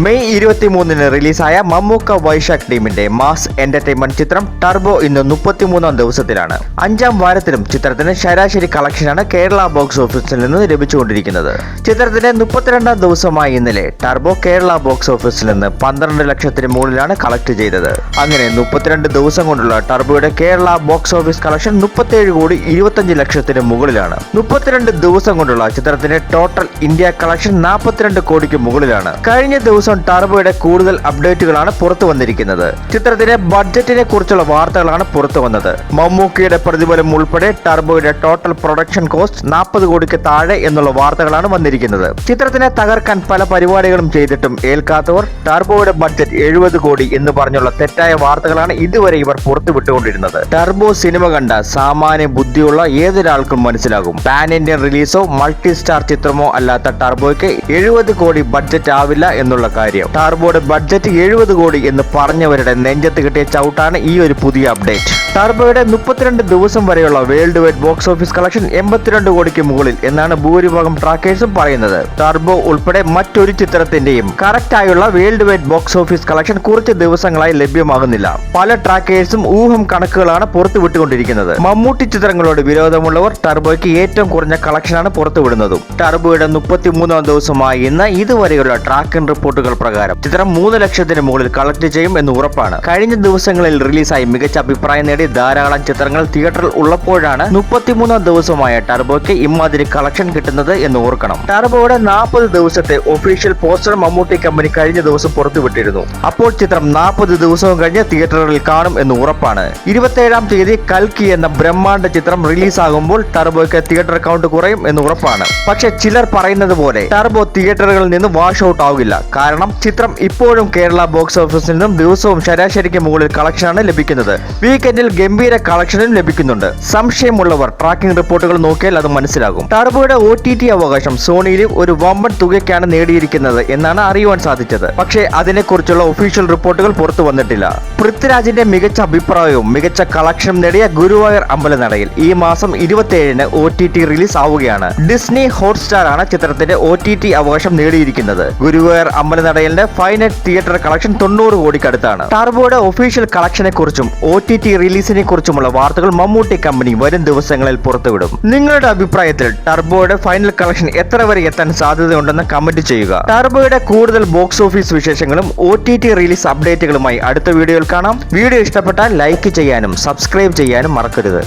May ഇരുപത്തിമൂന്നിന് റിലീസായ മമ്മൂക്ക വൈശാഖ് ടീമിന്റെ മാസ് എന്റർടൈൻമെന്റ് ചിത്രം ടർബോ ഇന്ന് മുപ്പത്തിമൂന്നാം ദിവസത്തിലാണ്. അഞ്ചാം വാരത്തിലും ചിത്രത്തിന് ശരാശരി കളക്ഷനാണ് കേരള ബോക്സ് ഓഫീസിൽ നിന്ന് ലഭിച്ചുകൊണ്ടിരിക്കുന്നത്. ചിത്രത്തിന്റെ മുപ്പത്തിരണ്ടാം ദിവസമായ ഇന്നലെ ടർബോ കേരള ബോക്സ് ഓഫീസിൽ നിന്ന് പന്ത്രണ്ട് ലക്ഷത്തിന് മുകളിലാണ് കളക്ട് ചെയ്തത്. അങ്ങനെ മുപ്പത്തിരണ്ട് ദിവസം കൊണ്ടുള്ള ടർബോയുടെ കേരള ബോക്സ് ഓഫീസ് കളക്ഷൻ മുപ്പത്തേഴ് കോടി ഇരുപത്തഞ്ച് ലക്ഷത്തിന് മുകളിലാണ്. മുപ്പത്തിരണ്ട് ദിവസം കൊണ്ടുള്ള ചിത്രത്തിന്റെ ടോട്ടൽ ഇന്ത്യ കളക്ഷൻ നാൽപ്പത്തിരണ്ട് കോടിക്ക് മുകളിലാണ്. കഴിഞ്ഞ ദിവസം ടർബോയുടെ കൂടുതൽ അപ്ഡേറ്റുകളാണ് പുറത്തു വന്നിരിക്കുന്നത്. ചിത്രത്തിന്റെ ബഡ്ജറ്റിനെ കുറിച്ചുള്ള വാർത്തകളാണ് പുറത്തു വന്നത്. മമ്മൂക്കിയുടെ പ്രതിഫലം ഉൾപ്പെടെ ടർബോയുടെ ടോട്ടൽ പ്രൊഡക്ഷൻ കോസ്റ്റ് നാൽപ്പത് കോടിക്ക് താഴെ എന്നുള്ള വാർത്തകളാണ് വന്നിരിക്കുന്നത്. ചിത്രത്തിനെ തകർക്കാൻ പല പരിപാടികളും ചെയ്തിട്ടും ഏൽക്കാത്തവർ ടർബോയുടെ ബഡ്ജറ്റ് എഴുപത് കോടി എന്ന് പറഞ്ഞുള്ള തെറ്റായ വാർത്തകളാണ് ഇതുവരെ ഇവർ പുറത്തുവിട്ടുകൊണ്ടിരുന്നത് ടർബോ സിനിമ കണ്ട സാമാന്യ ബുദ്ധിയുള്ള ഏതൊരാൾക്കും മനസ്സിലാകും. പാൻ ഇന്ത്യൻ റിലീസോ മൾട്ടി സ്റ്റാർ ചിത്രമോ അല്ലാത്ത ടർബോയ്ക്ക് എഴുപത് കോടി ബഡ്ജറ്റ് ആവില്ല എന്നുള്ള കാര്യം. ടാർബോർഡ് ബഡ്ജറ്റ് എഴുപത് കോടി എന്ന് പറഞ്ഞവരുടെ നെഞ്ചത്ത് കിട്ടിയ ചവിട്ടാണ് ഈ ഒരു പുതിയ അപ്ഡേറ്റ് ടർബോയുടെ മുപ്പത്തിരണ്ട് ദിവസം വരെയുള്ള world wide box office collection എൺപത്തിരണ്ട് കോടിക്ക് മുകളിൽ എന്നാണ് ഭൂരിഭാഗം ട്രാക്കേഴ്സും പറയുന്നത്. ടർബോ ഉൾപ്പെടെ മറ്റൊരു ചിത്രത്തിന്റെയും കറക്റ്റായുള്ള world wide box office collection കുറച്ച് ദിവസങ്ങളായി ലഭ്യമാകുന്നില്ല. പല ട്രാക്കേഴ്സും ഊഹം കണക്കുകളാണ് പുറത്തുവിട്ടുകൊണ്ടിരിക്കുന്നത് മമ്മൂട്ടി ചിത്രങ്ങളോട് വിരോധമുള്ളവർ ടർബോയ്ക്ക് ഏറ്റവും കുറഞ്ഞ കളക്ഷനാണ് പുറത്തുവിടുന്നതും. ടർബോയുടെ മുപ്പത്തിമൂന്നാം ദിവസമായി ഇന്ന് ഇതുവരെയുള്ള ട്രാക്കിംഗ് റിപ്പോർട്ടുകൾ പ്രകാരം ചിത്രം മൂന്ന് ലക്ഷത്തിന് മുകളിൽ കളക്ട് ചെയ്യും എന്ന് ഉറപ്പാണ്. കഴിഞ്ഞ ദിവസങ്ങളിൽ റിലീസായി മികച്ച അഭിപ്രായം നേടി ധാരാളം ചിത്രങ്ങൾ തിയേറ്ററിൽ ഉള്ളപ്പോഴാണ് മുപ്പത്തിമൂന്നാം ദിവസമായ ടർബോയ്ക്ക് ഇമാതിരി കളക്ഷൻ കിട്ടുന്നത് എന്ന് ഓർക്കണം. ടർബോയുടെ നാൽപ്പത് ദിവസത്തെ ഒഫീഷ്യൽ പോസ്റ്റർ മമ്മൂട്ടി കമ്പനി കഴിഞ്ഞ ദിവസം പുറത്തുവിട്ടിരുന്നു. അപ്പോൾ ചിത്രം നാൽപ്പത് ദിവസവും കഴിഞ്ഞ് തിയേറ്ററുകളിൽ കാണും എന്ന് ഉറപ്പാണ്. ഇരുപത്തേഴാം തീയതി കൽക്കി എന്ന ബ്രഹ്മാണ്ഡ ചിത്രം റിലീസാകുമ്പോൾ ടർബോയ്ക്ക് തിയേറ്റർ അക്കൗണ്ട് കുറയും എന്ന് ഉറപ്പാണ്. പക്ഷെ ചിലർ പറയുന്നത് പോലെ ടർബോ തിയേറ്ററുകളിൽ നിന്ന് വാഷ് ഔട്ട് ആവില്ല. കാരണം ചിത്രം ഇപ്പോഴും കേരള ബോക്സ് ഓഫീസിൽ നിന്നും ദിവസവും ശരാശരിക്ക് മുകളിൽ കളക്ഷനാണ് ലഭിക്കുന്നത്. വീക്കെൻഡിൽ ഗംഭീര കളക്ഷനും ലഭിക്കുന്നുണ്ട്. സംശയമുള്ളവർ ട്രാക്കിംഗ് റിപ്പോർട്ടുകൾ നോക്കിയാൽ അത് മനസ്സിലാകും. ടർബോയുടെ ഒ ടി ടി അവകാശം സോണിയിൽ ഒരു വമ്പൻ തുകയ്ക്കാണ് നേടിയിരിക്കുന്നത് എന്നാണ് അറിയുവാൻ സാധിച്ചത്. പക്ഷേ അതിനെക്കുറിച്ചുള്ള ഒഫീഷ്യൽ റിപ്പോർട്ടുകൾ പുറത്തു വന്നിട്ടില്ല. പൃഥ്വിരാജിന്റെ മികച്ച അഭിപ്രായവും മികച്ച കളക്ഷനും നേടിയ ഗുരുവായൂർ അമ്പലനടയിൽ ഈ മാസം ഇരുപത്തിയേഴിന് ഒ ടി ടി റിലീസ് ആവുകയാണ്. ഡിസ്നി ഹോട്ട്സ്റ്റാർ ആണ് ചിത്രത്തിന്റെ ഒ ടി ടി അവകാശം നേടിയിരിക്കുന്നത്. ഗുരുവായൂർ അമ്പലനടയിലെ ഫൈനറ്റ് തിയേറ്റർ കളക്ഷൻ തൊണ്ണൂറ് കോടിക്കടുത്താണ്. ടർബോയുടെ ഒഫീഷ്യൽ കളക്ഷനെ കുറിച്ചും ഒ ടി ടി റിലീസിനെ കുറിച്ചുമുള്ള വാർത്തകൾ മമ്മൂട്ടി കമ്പനി വരും ദിവസങ്ങളിൽ പുറത്തുവിടും. നിങ്ങളുടെ അഭിപ്രായത്തിൽ ടർബോയുടെ ഫൈനൽ കളക്ഷൻ എത്ര വരെ എത്താൻ സാധ്യതയുണ്ടെന്ന് കമന്റ് ചെയ്യുക. ടർബോയുടെ കൂടുതൽ ബോക്സ് ഓഫീസ് വിശേഷങ്ങളും ഒ ടി ടി റിലീസ് അപ്ഡേറ്റുകളുമായി അടുത്ത വീഡിയോയിൽ കാണാം. വീഡിയോ ഇഷ്ടപ്പെട്ടാൽ ലൈക്ക് ചെയ്യാനും സബ്സ്ക്രൈബ് ചെയ്യാനും മറക്കരുത്.